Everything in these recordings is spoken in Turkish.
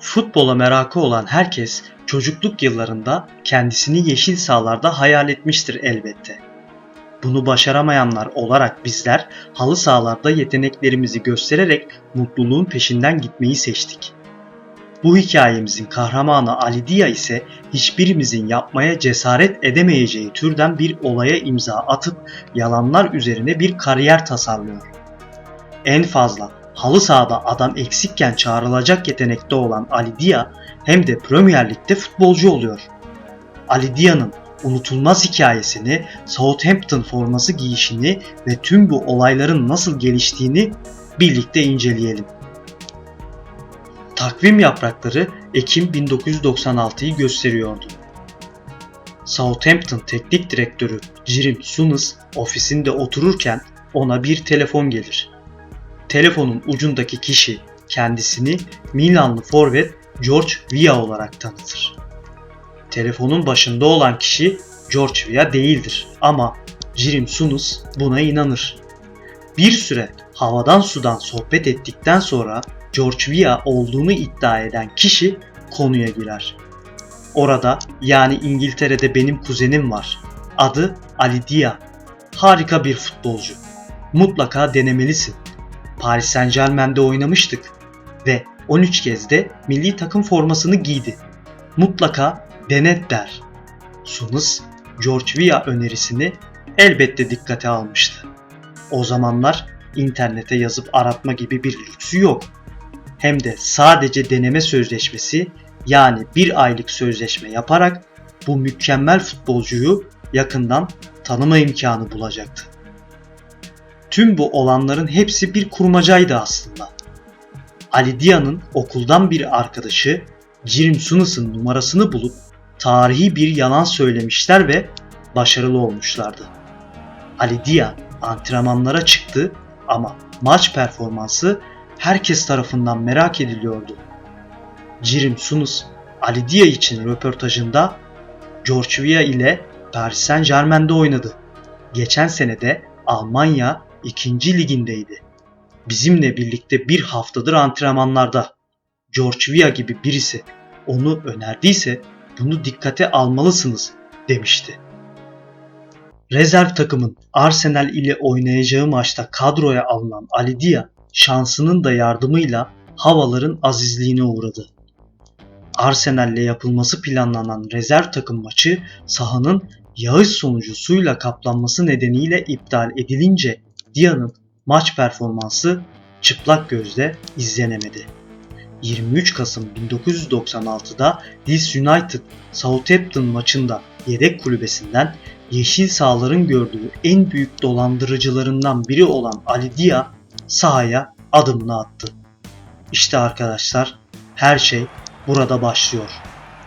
Futbola merakı olan herkes çocukluk yıllarında kendisini yeşil sahalarda hayal etmiştir elbette. Bunu başaramayanlar olarak bizler halı sahalarda yeteneklerimizi göstererek mutluluğun peşinden gitmeyi seçtik. Bu hikayemizin kahramanı Ali Dia ise hiçbirimizin yapmaya cesaret edemeyeceği türden bir olaya imza atıp yalanlar üzerine bir kariyer tasarlıyor. En fazla halı sahada adam eksikken çağrılacak yetenekte olan Ali Dia hem de Premier Lig'de futbolcu oluyor. Ali Dia'nın unutulmaz hikayesini, Southampton forması giyişini ve tüm bu olayların nasıl geliştiğini birlikte inceleyelim. Takvim yaprakları Ekim 1996'yı gösteriyordu. Southampton teknik direktörü Jim Souness ofisinde otururken ona bir telefon gelir. Telefonun ucundaki kişi kendisini Milanlı forvet George Weah olarak tanıtır. Telefonun başında olan kişi George Weah değildir ama Jim Souness buna inanır. Bir süre havadan sudan sohbet ettikten sonra George Weah olduğunu iddia eden kişi konuya girer. Orada yani İngiltere'de benim kuzenim var. Adı Ali Dia. Harika bir futbolcu. Mutlaka denemelisin. Paris Saint Germain'de oynamıştık ve 13 kez de milli takım formasını giydi. Mutlaka denet der. Sunus George Weah önerisini elbette dikkate almıştı. O zamanlar internete yazıp aratma gibi bir lüksü yok. Hem de sadece deneme sözleşmesi yani bir aylık sözleşme yaparak bu mükemmel futbolcuyu yakından tanıma imkanı bulacaktı. Tüm bu olanların hepsi bir kurmacaydı aslında. Ali Dia'nın okuldan bir arkadaşı Jim Sunus'un numarasını bulup tarihi bir yalan söylemişler ve başarılı olmuşlardı. Ali Dia antrenmanlara çıktı ama maç performansı herkes tarafından merak ediliyordu. Jim Sunus Ali Dia için röportajında George Weah ile Paris Saint Germain'de oynadı. Geçen sene de Almanya 2. ligindeydi. Bizimle birlikte bir haftadır antrenmanlarda. George Weah gibi birisi onu önerdiyse bunu dikkate almalısınız demişti. Rezerv takımın Arsenal ile oynayacağı maçta kadroya alınan Ali Dia şansının da yardımıyla havaların azizliğine uğradı. Arsenal ile yapılması planlanan rezerv takım maçı sahanın yağış sonucu suyla kaplanması nedeniyle iptal edilince Dia'nın maç performansı çıplak gözle izlenemedi. 23 Kasım 1996'da Leeds United Southampton maçında yedek kulübesinden yeşil sahaların gördüğü en büyük dolandırıcılarından biri olan Ali Dia sahaya adımını attı. İşte arkadaşlar her şey burada başlıyor.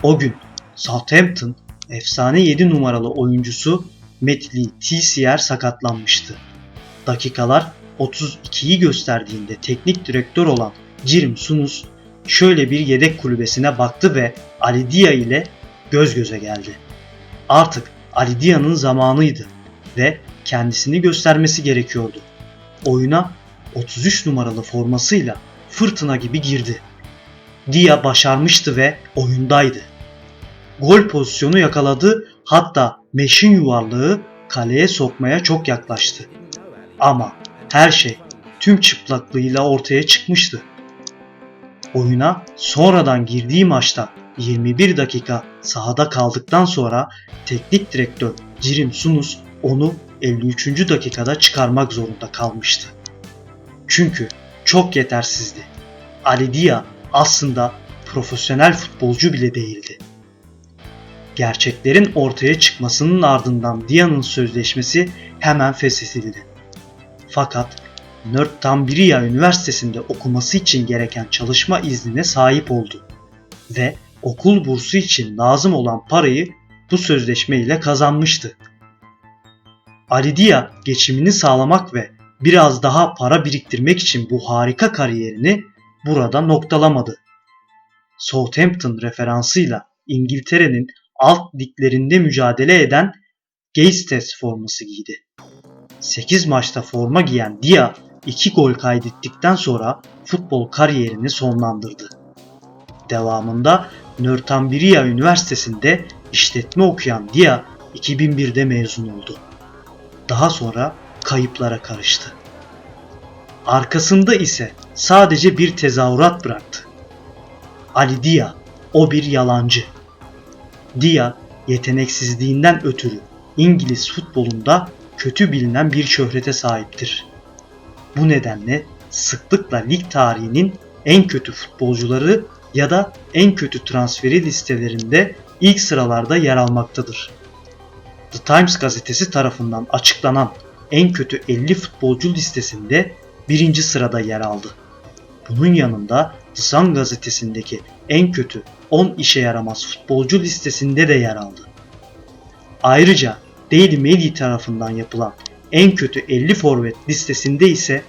O gün Southampton efsane 7 numaralı oyuncusu Matt Lee TCR sakatlanmıştı. Dakikalar 32'yi gösterdiğinde teknik direktör olan Jim Sunus şöyle bir yedek kulübesine baktı ve Ali Dia ile göz göze geldi. Artık Ali Dia'nın zamanıydı ve kendisini göstermesi gerekiyordu. Oyuna 33 numaralı formasıyla fırtına gibi girdi. Dia başarmıştı ve oyundaydı. Gol pozisyonu yakaladı hatta meşin yuvarlığı kaleye sokmaya çok yaklaştı. Ama her şey tüm çıplaklığıyla ortaya çıkmıştı. Oyuna sonradan girdiği maçta 21 dakika sahada kaldıktan sonra teknik direktör Jim Sunus onu 53. dakikada çıkarmak zorunda kalmıştı. Çünkü çok yetersizdi. Ali Dia aslında profesyonel futbolcu bile değildi. Gerçeklerin ortaya çıkmasının ardından Dia'nın sözleşmesi hemen feshedildi. Fakat Northumbria Üniversitesi'nde okuması için gereken çalışma iznine sahip oldu ve okul bursu için lazım olan parayı bu sözleşme ile kazanmıştı. Alidia geçimini sağlamak ve biraz daha para biriktirmek için bu harika kariyerini burada noktalamadı. Southampton referansıyla İngiltere'nin alt liglerinde mücadele eden Geistes forması giydi. 8 maçta forma giyen Dia 2 gol kaydettikten sonra futbol kariyerini sonlandırdı. Devamında Northumbria Üniversitesi'nde işletme okuyan Dia 2001'de mezun oldu. Daha sonra kayıplara karıştı. Arkasında ise sadece bir tezahürat bıraktı. Ali Dia, o bir yalancı. Dia, yeteneksizliğinden ötürü İngiliz futbolunda kötü bilinen bir şöhrete sahiptir. Bu nedenle sıklıkla lig tarihinin en kötü futbolcuları ya da en kötü transferi listelerinde ilk sıralarda yer almaktadır. The Times gazetesi tarafından açıklanan en kötü 50 futbolcu listesinde birinci sırada yer aldı. Bunun yanında The Sun gazetesindeki en kötü 10 işe yaramaz futbolcu listesinde de yer aldı. Ayrıca Daily Mail tarafından yapılan en kötü 50 forvet listesinde ise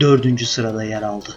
4. sırada yer aldı.